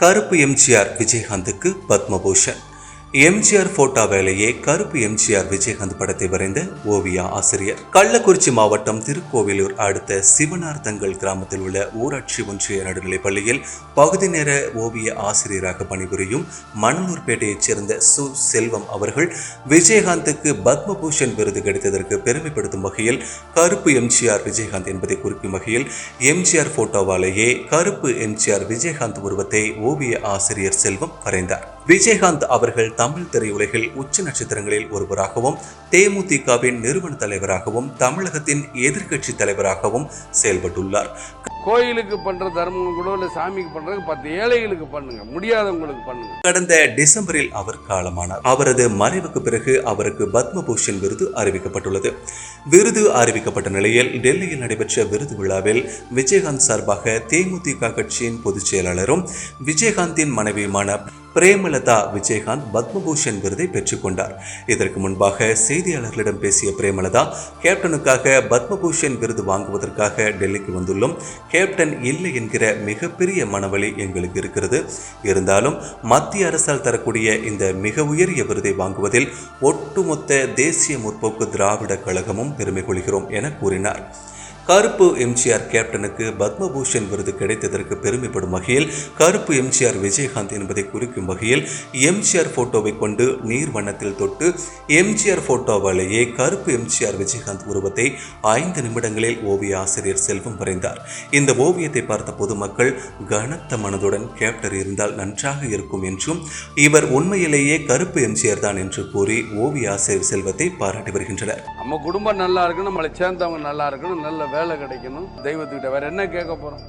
கருப்பு எம்ஜிஆர் விஜயகாந்துக்கு பத்மபூஷன். எம்ஜிஆர் போட்டோ வேலையே கருப்பு எம்ஜிஆர் விஜயகாந்த் படத்தை வரைந்த ஓவியா ஆசிரியர். கள்ளக்குறிச்சி மாவட்டம் திருக்கோவிலூர் அடுத்த சிவனார்த்தங்கல் கிராமத்தில் உள்ள ஊராட்சி ஒன்றிய நடுநிலைப் பள்ளியில் பகுதி நேர ஓவிய ஆசிரியராக பணிபுரியும் மணலூர்பேட்டையைச் சேர்ந்த சு. செல்வம் அவர்கள் விஜயகாந்துக்கு பத்மபூஷன் விருது கிடைத்ததற்கு பெருமைப்படுத்தும் வகையில் கருப்பு எம்ஜிஆர் விஜயகாந்த் என்பதை குறிக்கும் வகையில் எம்ஜிஆர் போட்டோவாலேயே கருப்பு எம்ஜிஆர் விஜயகாந்த் உருவத்தை ஓவிய ஆசிரியர் செல்வம் வரைந்தார். விஜயகாந்த் அவர்கள் தமிழ் திரையுலகில் உச்ச நட்சத்திரங்களில் ஒருவராகவும் தேமுதிகவின் நிறுவன தலைவராகவும் தமிழகத்தின் எதிர்க்கட்சி தலைவராகவும் செயல்பட்டுள்ளார். கோயிலுக்கு பண்ற தர்மம் கூட இல்லை சாமிக்கு பண்றது பத்து ஏழைகளுக்கு பண்ணுங்க முடியாதவங்களுக்கு பண்ணுங்க. கடந்த டிசம்பரில் அவர் காலமானார். அவரது மறைவுக்கு பிறகு அவருக்கு பத்மபூஷன் விருது அறிவிக்கப்பட்டுள்ளது. விருது அறிவிக்கப்பட்ட நிலையில் டெல்லியில் நடைபெற்ற விருது விழாவில் விஜயகாந்த் சார்பாக தேமுதிக கட்சியின் பொதுச் செயலாளரும் விஜயகாந்தின் மனைவியுமான பிரேமலதா விஜயகாந்த் பத்மபூஷன் விருதை பெற்றுக்கொண்டார் இதற்கு முன்பாக செய்தியாளர்களிடம் பேசிய பிரேமலதா கேப்டனுக்காக பத்மபூஷன் விருது வாங்குவதற்காக டெல்லிக்கு வந்துள்ளோம். கேப்டன் இல்லை என்கிற மிகப்பெரிய மனவழி எங்களுக்கு இருக்கிறது. இருந்தாலும் மத்திய அரசால் தரக்கூடிய இந்த மிக உயரிய விருதை வாங்குவதில் ஒட்டுமொத்த தேசிய முற்போக்கு திராவிட கழகமும் பெருமை கொள்கிறோம் என கூறினார். கருப்பு எம்ஜிஆர் கேப்டனுக்கு பத்மபூஷன் விருது கிடைத்ததற்கு பெருமைப்படும் வகையில் கருப்பு எம்ஜிஆர் விஜயகாந்த் என்பதை குறிக்கும் வகையில் எம்ஜிஆர் போட்டோவை கொண்டு நீர் வண்ணத்தில் தொட்டு எம்ஜிஆர் போட்டோவாலேயே கருப்பு எம்ஜிஆர் விஜயகாந்த் உருவத்தை ஐந்து நிமிடங்களில் ஓவிய ஆசிரியர் செல்வம் வரைந்தார். இந்த ஓவியத்தை பார்த்த பொதுமக்கள் கனத்த மனதுடன் கேப்டர் இருந்தால் நன்றாக இருக்கும் என்றும் இவர் உண்மையிலேயே கருப்பு எம்ஜிஆர் தான் என்று கூறி ஓவிய ஆசிரியர் செல்வத்தை பாராட்டி வருகின்றனர். நம்ம குடும்பம் நல்லா இருக்கணும் நம்மளை சேர்ந்தவங்க நல்லா இருக்கணும் நல்ல வேலை கிடைக்கணும் தெய்வத்துக்கிட்ட வேற என்ன கேட்க போறோம்